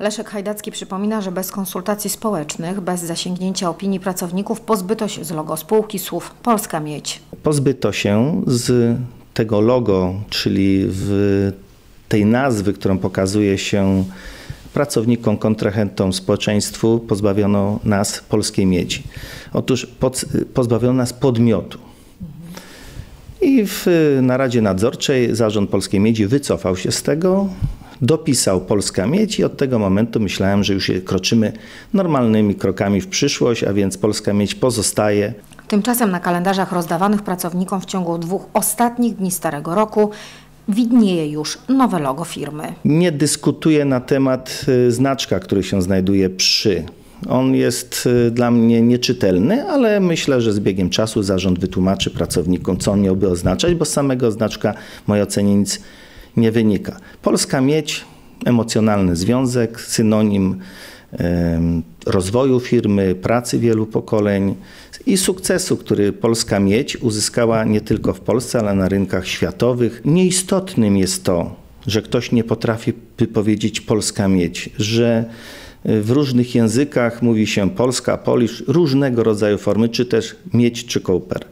Leszek Hajdacki przypomina, że bez konsultacji społecznych, bez zasięgnięcia opinii pracowników pozbyto się z logo spółki słów Polska Miedź. Pozbyto się z tego logo, czyli w tej nazwy, którą pokazuje się pracownikom, kontrahentom, społeczeństwu, pozbawiono nas polskiej miedzi. Otóż pod, pozbawiono nas podmiotu. I w naradzie nadzorczej zarząd Polskiej Miedzi wycofał się z tego, dopisał Polska Miedź i od tego momentu myślałem, że już się kroczymy normalnymi krokami w przyszłość, a więc Polska Miedź pozostaje. Tymczasem na kalendarzach rozdawanych pracownikom w ciągu dwóch ostatnich dni starego roku widnieje już nowe logo firmy. Nie dyskutuję na temat y, znaczka, który się znajduje przy. On jest y, dla mnie nieczytelny, ale myślę, że z biegiem czasu zarząd wytłumaczy pracownikom, co on miałby oznaczać, bo z samego znaczka w mojej ocenie nic nie wynika. Polska miedź, emocjonalny związek, synonim rozwoju firmy, pracy wielu pokoleń i sukcesu, który polska miedź uzyskała nie tylko w Polsce, ale na rynkach światowych. Nieistotnym jest to, że ktoś nie potrafi powiedzieć polska miedź, że w różnych językach mówi się polska, polisz, różnego rodzaju formy, czy też miedź, czy kołper.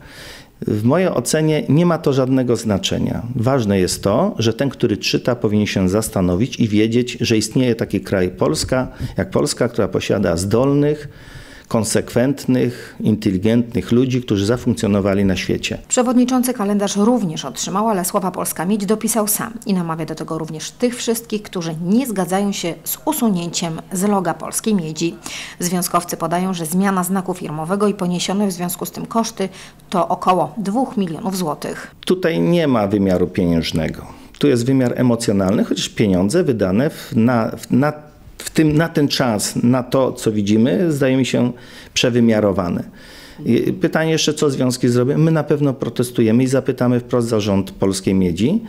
W mojej ocenie nie ma to żadnego znaczenia. Ważne jest to, że ten, który czyta, powinien się zastanowić i wiedzieć, że istnieje taki kraj Polska, jak Polska, która posiada zdolnych, konsekwentnych, inteligentnych ludzi, którzy zafunkcjonowali na świecie. Przewodniczący kalendarz również otrzymał, ale słowa Polska Miedź dopisał sam i namawia do tego również tych wszystkich, którzy nie zgadzają się z usunięciem z loga Polskiej Miedzi. Związkowcy podają, że zmiana znaku firmowego i poniesione w związku z tym koszty to około 2 milionów złotych. Tutaj nie ma wymiaru pieniężnego. Tu jest wymiar emocjonalny, chociaż pieniądze wydane w, na, w, na, tym, na ten czas, na to, co widzimy, zdaje mi się przewymiarowane. Pytanie jeszcze, co związki zrobią? My na pewno protestujemy i zapytamy wprost zarząd Polskiej Miedzi,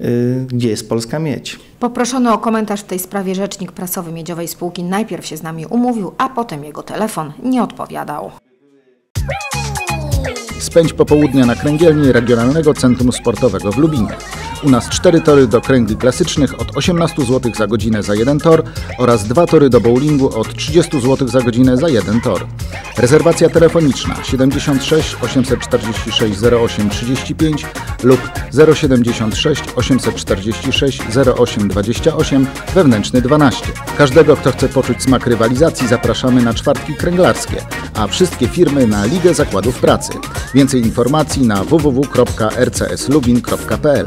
y, gdzie jest Polska Miedź. Poproszony o komentarz w tej sprawie rzecznik prasowy Miedziowej Spółki najpierw się z nami umówił, a potem jego telefon nie odpowiadał. Spędź popołudnia na kręgielni Regionalnego Centrum Sportowego w Lubinie. U nas cztery tory do kręgli klasycznych od 18 zł za godzinę za jeden tor oraz dwa tory do bowlingu od 30 zł za godzinę za jeden tor. Rezerwacja telefoniczna 76 846 08 35 lub 076 846 08 28 wewnętrzny 12. Każdego, kto chce poczuć smak rywalizacji zapraszamy na czwartki kręglarskie, a wszystkie firmy na Ligę Zakładów Pracy. Więcej informacji na www.rcslubin.pl.